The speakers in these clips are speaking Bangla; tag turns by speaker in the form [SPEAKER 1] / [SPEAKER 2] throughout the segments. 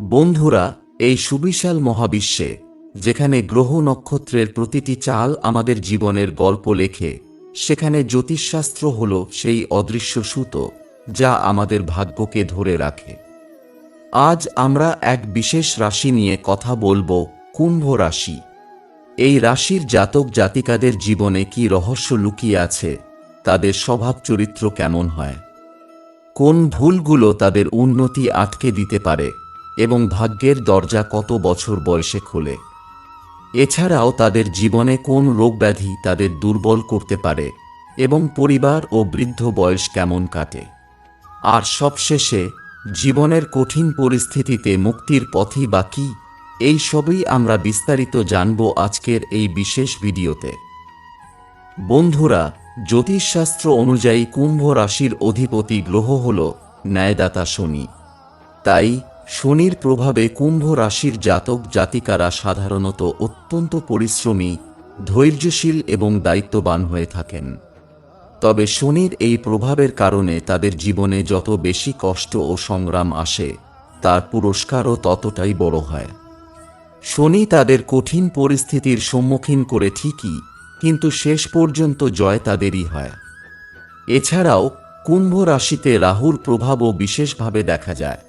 [SPEAKER 1] বন্ধুরা, এই সুবিশাল মহাবিশ্বে, যেখানে গ্রহ নক্ষত্রের প্রতিটি চাল আমাদের জীবনের গল্প লেখে, সেখানে জ্যোতিষশাস্ত্র হল সেই অদৃশ্য সুতো, যা আমাদের ভাগ্যকে ধরে রাখে। আজ আমরা এক বিশেষ রাশি নিয়ে কথা বলব, কুম্ভ রাশি। এই রাশির জাতক জাতিকাদের জীবনে কি রহস্য লুকিয়ে আছে, তাদের স্বভাব চরিত্র কেমন হয়? কোন ভুলগুলো তাদের উন্নতি আটকে দিতে পারে? এবং ভাগ্যের দরজা কত বছর বয়সে খোলে। এছাড়াও তাদের জীবনে কোন রোগ ব্যাধি তাদের দুর্বল করতে পারে এবং পরিবার ও বৃদ্ধ বয়স কেমন কাটে। আর সবশেষে, জীবনের কঠিন পরিস্থিতিতে মুক্তির পথই বা কি? এই সবই আমরা বিস্তারিত জানব আজকের এই বিশেষ ভিডিওতে। বন্ধুরা, জ্যোতিষশাস্ত্র অনুযায়ী কুম্ভ রাশির অধিপতি গ্রহ হল ন্যায়দাতা শনি। তাই শনির প্রভাবে কুম্ভ রাশির জাতক জাতিকারা সাধারণত অত্যন্ত পরিশ্রমী, ধৈর্যশীল এবং দায়িত্ববান হয়ে থাকেন। তবে শনির এই প্রভাবের কারণে তাদের জীবনে যত বেশি কষ্ট ও সংগ্রাম আসে, তার পুরস্কারও ততটাই বড় হয়। শনি তাদের কঠিন পরিস্থিতির সম্মুখীন করে ঠিকই, কিন্তু শেষ পর্যন্ত জয় তাদেরই হয়। এছাড়াও, কুম্ভ রাশিতে রাহুর প্রভাবও বিশেষভাবে দেখা যায়।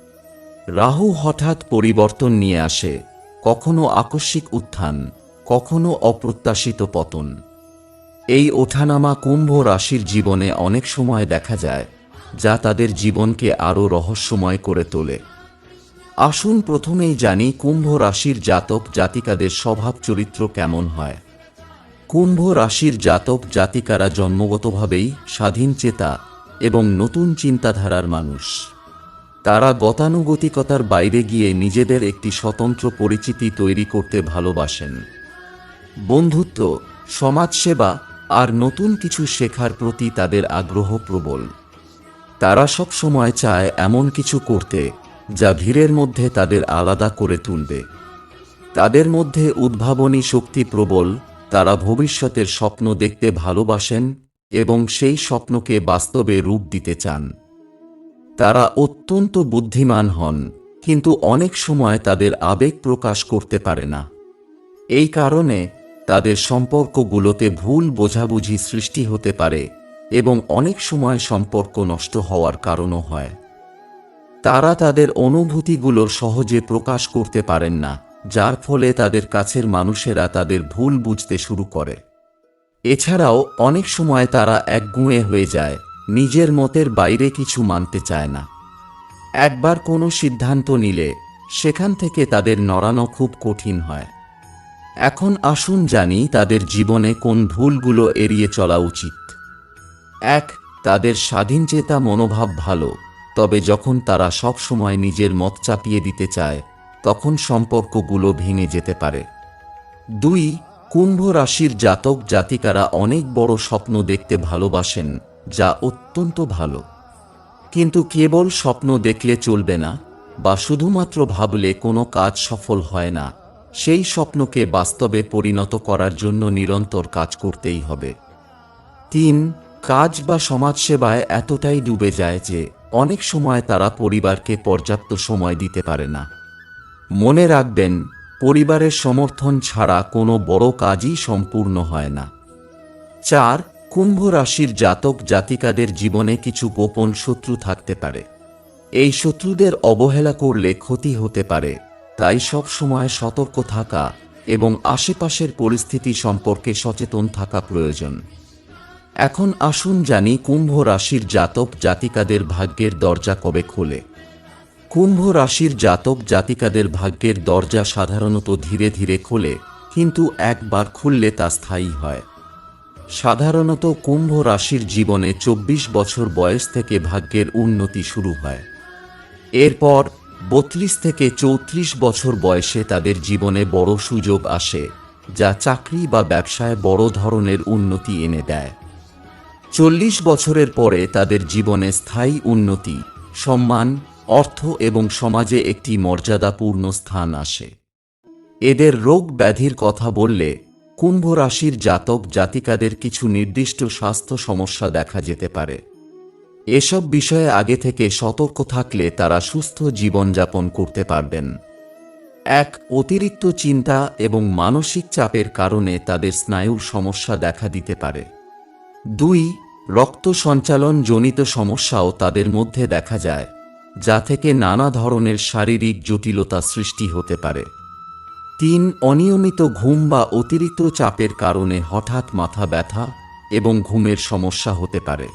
[SPEAKER 1] রাহু হঠাৎ পরিবর্তন নিয়ে আসে, কখনো আকস্মিক উত্থান, কখনো অপ্রত্যাশিত পতন। এই ওঠানামা কুম্ভ রাশির জীবনে অনেক সময় দেখা যায়, যা তাদের জীবনকে আরও রহস্যময় করে তোলে। আসুন প্রথমেই জানি কুম্ভ রাশির জাতক জাতিকাদের স্বভাব চরিত্র কেমন হয়। কুম্ভ রাশির জাতক জাতিকারা জন্মগতভাবেই স্বাধীন চেতা এবং নতুন চিন্তাধারার মানুষ। তারা গতানুগতিকতার বাইরে গিয়ে নিজেদের একটি স্বতন্ত্র পরিচিতি তৈরি করতে ভালোবাসেন। বন্ধুত্ব, সমাজসেবা আর নতুন কিছু শেখার প্রতি তাদের আগ্রহ প্রবল। তারা সব সময় চায় এমন কিছু করতে যা ভিড়ের মধ্যে তাদের আলাদা করে তুলবে। তাদের মধ্যে উদ্ভাবনী শক্তি প্রবল, তারা ভবিষ্যতের স্বপ্ন দেখতে ভালোবাসেন এবং সেই স্বপ্নকে বাস্তবে রূপ দিতে চান। তারা অত্যন্ত বুদ্ধিমান হন, কিন্তু অনেক সময় তাদের আবেগ প্রকাশ করতে পারে না। এই কারণে তাদের সম্পর্কগুলোতে ভুল বোঝাবুঝি সৃষ্টি হতে পারে এবং অনেক সময় সম্পর্ক নষ্ট হওয়ার কারণও হয়। তারা তাদের অনুভূতিগুলো সহজে প্রকাশ করতে পারেন না, যার ফলে তাদের কাছের মানুষেরা তাদের ভুল বুঝতে শুরু করে। এছাড়াও অনেক সময় তারা একগুঁয়ে হয়ে যায় নিজের মতের বাইরে কিছু মানতে চায় না। একবার কোনো সিদ্ধান্ত নিলে, সেখান থেকে তাদের নড়ানো খুব কঠিন হয়। এখন আসুন জানি তাদের জীবনে কোন ভুলগুলো এড়িয়ে চলা উচিত। এক, তাদের স্বাধীনচেতা মনোভাব ভালো, তবে যখন তারা সব সময় নিজের মত চাপিয়ে দিতে চায়, তখন সম্পর্কগুলো ভেঙে যেতে পারে। দুই, কুম্ভ রাশির জাতক জাতিকারা অনেক বড় স্বপ্ন দেখতে ভালোবাসেন। যা অত্যন্ত ভালো। কিন্তু কেবল স্বপ্ন দেখলে চলবে না বা শুধুমাত্র ভাবলে কোনো কাজ সফল হয় না, সেই স্বপ্নকে বাস্তবে পরিণত করার জন্য নিরন্তর কাজ করতেই হবে। তিন, কাজ বা সমাজসেবায় এতটাই ডুবে যায় যে অনেক সময় তারা পরিবারকে পর্যাপ্ত সময় দিতে পারে না। মনে রাখবেন, পরিবারের সমর্থন ছাড়া কোনো বড় কাজই সম্পূর্ণ হয় না। চার কুম্ভ রাশির জাতক জাতিকাদের জীবনে কিছু গোপন শত্রু থাকতে পারে। এই শত্রুদের অবহেলা করলে ক্ষতি হতে পারে, তাই সব সময় সতর্ক থাকা এবং আশেপাশের পরিস্থিতি সম্পর্কে সচেতন থাকা প্রয়োজন। এখন আসুন জানি কুম্ভ রাশির জাতক জাতিকাদের ভাগ্যের দরজা কবে খোলে। কুম্ভ রাশির জাতক জাতিকাদের ভাগ্যের দরজা সাধারণত ধীরে ধীরে খোলে, কিন্তু একবার খুললে তা স্থায়ী হয়। সাধারণত কুম্ভ রাশির জীবনে চব্বিশ বছর বয়স থেকে ভাগ্যের উন্নতি শুরু হয়। এরপর বত্রিশ থেকে চৌত্রিশ বছর বয়সে তাদের জীবনে বড় সুযোগ আসে, যা চাকরি বা ব্যবসায় বড় ধরনের উন্নতি এনে দেয়। চল্লিশ বছরের পরে তাদের জীবনে স্থায়ী উন্নতি, সম্মান, অর্থ এবং সমাজে একটি মর্যাদাপূর্ণ স্থান আসে। এদের রোগ ব্যাধির কথা বললে কুম্ভ রাশির জাতক জাতিকাদের কিছু নির্দিষ্ট স্বাস্থ্য সমস্যা দেখা যেতে পারে। এসব বিষয়ে আগে থেকে সতর্ক থাকলে তারা সুস্থ জীবনযাপন করতে পারবেন। এক, অতিরিক্ত চিন্তা এবং মানসিক চাপের কারণে তাদের স্নায়ুর সমস্যা দেখা দিতে পারে। দুই, রক্ত সঞ্চালন জনিত সমস্যাও তাদের মধ্যে দেখা যায়, যা থেকে নানা ধরনের শারীরিক জটিলতা সৃষ্টি হতে পারে। তিন অনিয়মিত ঘুম বা অতিরিক্ত চাপের কারণে হঠাৎ মাথা ব্যথা এবং ঘুমের সমস্যা হতে পারে।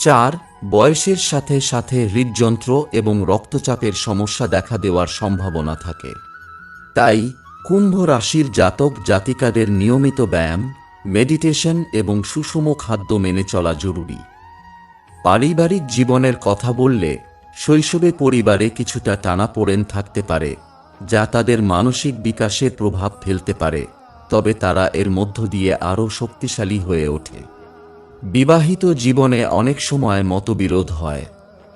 [SPEAKER 1] চার, বয়সের সাথে সাথে হৃদযন্ত্র এবং রক্তচাপের সমস্যা দেখা দেওয়ার সম্ভাবনা থাকে। তাই, কুম্ভ রাশির জাতক জাতিকাদের নিয়মিত ব্যায়াম, মেডিটেশন এবং সুষম খাদ্য মেনে চলা জরুরি। পারিবারিক জীবনের কথা বললে শৈশবে পরিবারে কিছুটা টানাপোড়েন থাকতে পারে। যা তাদের মানসিক বিকাশে প্রভাব ফেলতে পারে, তবে তারা এর মধ্য দিয়ে আরও শক্তিশালী হয়ে ওঠে। বিবাহিত জীবনে অনেক সময় মতবিরোধ হয়,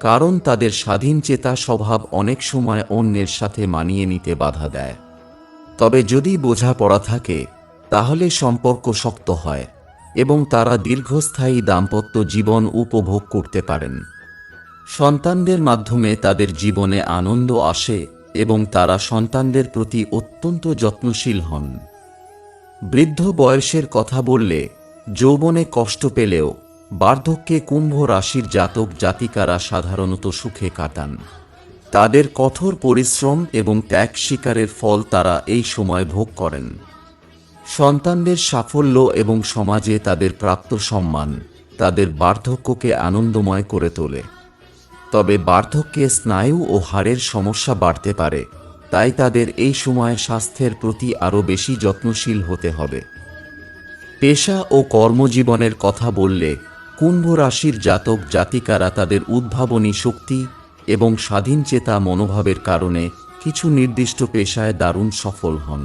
[SPEAKER 1] কারণ তাদের স্বাধীন চেতা স্বভাব অনেক সময় অন্যের সাথে মানিয়ে নিতে বাধা দেয়। তবে যদি বোঝাপড়া থাকে, তাহলে সম্পর্ক শক্ত হয় এবং তারা দীর্ঘস্থায়ী দাম্পত্য জীবন উপভোগ করতে পারেন। সন্তানদের মাধ্যমে তাদের জীবনে আনন্দ আসে এবং তারা সন্তানদের প্রতি অত্যন্ত যত্নশীল হন। বৃদ্ধ বয়সের কথা বললে যৌবনে কষ্ট পেলেও বার্ধক্যে কুম্ভ রাশির জাতক জাতিকারা সাধারণত সুখে কাটান। তাদের কঠোর পরিশ্রম এবং ত্যাগ শিকারের ফল তারা এই সময় ভোগ করেন। সন্তানদের সাফল্য এবং সমাজে তাদের প্রাপ্ত সম্মান তাদের বার্ধক্যকে আনন্দময় করে তোলে। তবে বার্ধক্যে স্নায়ু ও হাড়ের সমস্যা বাড়তে পারে, তাই তাদের এই সময় স্বাস্থ্যের প্রতি আরও বেশি যত্নশীল হতে হবে। পেশা ও কর্মজীবনের কথা বললে, কুম্ভ রাশির জাতক জাতিকারা তাদের উদ্ভাবনী শক্তি এবং স্বাধীনচেতা মনোভাবের কারণে কিছু নির্দিষ্ট পেশায় দারুণ সফল হন।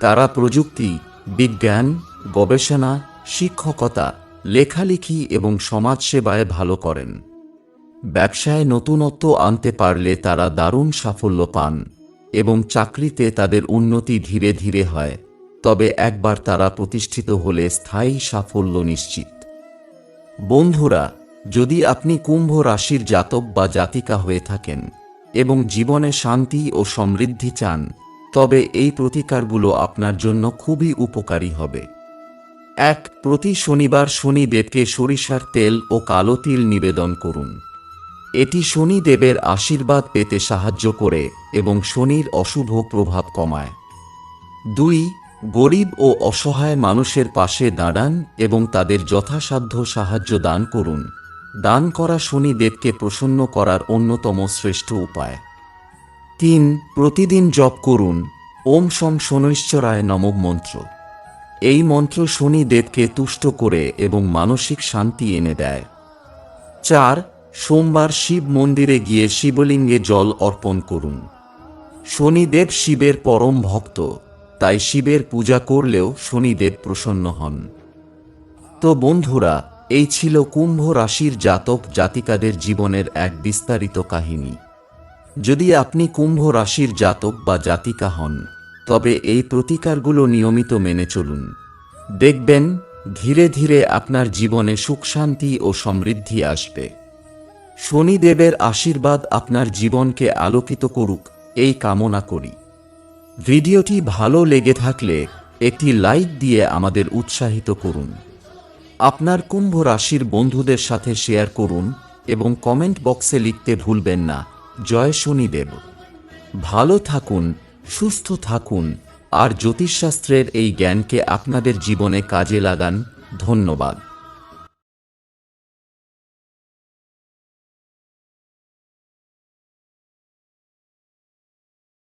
[SPEAKER 1] তারা প্রযুক্তি, বিজ্ঞান, গবেষণা, শিক্ষকতা, লেখালেখি এবং সমাজসেবায় ভালো করেন। ব্যবসায় নতুনত্ব আনতে পারলে তারা দারুণ সাফল্য পান এবং চাকরিতে তাদের উন্নতি ধীরে ধীরে হয়, তবে একবার তারা প্রতিষ্ঠিত হলে স্থায়ী সাফল্য নিশ্চিত। বন্ধুরা, যদি আপনি কুম্ভ রাশির জাতক বা জাতিকা হয়ে থাকেন এবং জীবনে শান্তি ও সমৃদ্ধি চান, তবে এই প্রতিকারগুলো আপনার জন্য খুবই উপকারী হবে। এক, প্রতি শনিবার শনিদেবকে সরিষার তেল ও কালো তিল নিবেদন করুন। এটি শনিদেবের আশীর্বাদ পেতে সাহায্য করে এবং শনির অশুভ প্রভাব কমায়। দুই, গরিব ও অসহায় মানুষের পাশে দাঁড়ান এবং তাদের যথাসাধ্য সাহায্য দান করুন। দান করা শনিদেবকে প্রসন্ন করার অন্যতম শ্রেষ্ঠ উপায়। তিন, প্রতিদিন জপ করুন। ওম সম শনৈশ্চরায় নমক মন্ত্র। এই মন্ত্র শনিদেবকে তুষ্ট করে এবং মানসিক শান্তি এনে দেয়। চার সোমবার শিব মন্দিরে গিয়ে শিবলিঙ্গে জল অর্পণ করুন। শনিদেব শিবের পরম ভক্ত, তাই শিবের পূজা করলেও শনিদেব প্রসন্ন হন। তো বন্ধুরা, এই ছিল কুম্ভ রাশির জাতক জাতিকাদের জীবনের এক বিস্তারিত কাহিনী। যদি আপনি কুম্ভ রাশির জাতক বা জাতিকা হন, তবে এই প্রতিকারগুলো নিয়মিত মেনে চলুন। দেখবেন, ধীরে ধীরে আপনার জীবনে সুখ শান্তি ও সমৃদ্ধি আসবে। শনিদেবের আশীর্বাদ আপনার জীবনকে আলোকিত করুক, এই কামনা করি। ভিডিওটি ভালো লেগে থাকলে একটি লাইক দিয়ে আমাদের উৎসাহিত করুন। আপনার কুম্ভ রাশির বন্ধুদের সাথে শেয়ার করুন এবং কমেন্ট বক্সে লিখতে ভুলবেন না, জয় শনিদেব। ভালো থাকুন, সুস্থ থাকুন, আর জ্যোতিষশাস্ত্রের এই জ্ঞানকে আপনাদের জীবনে কাজে লাগান, ধন্যবাদ।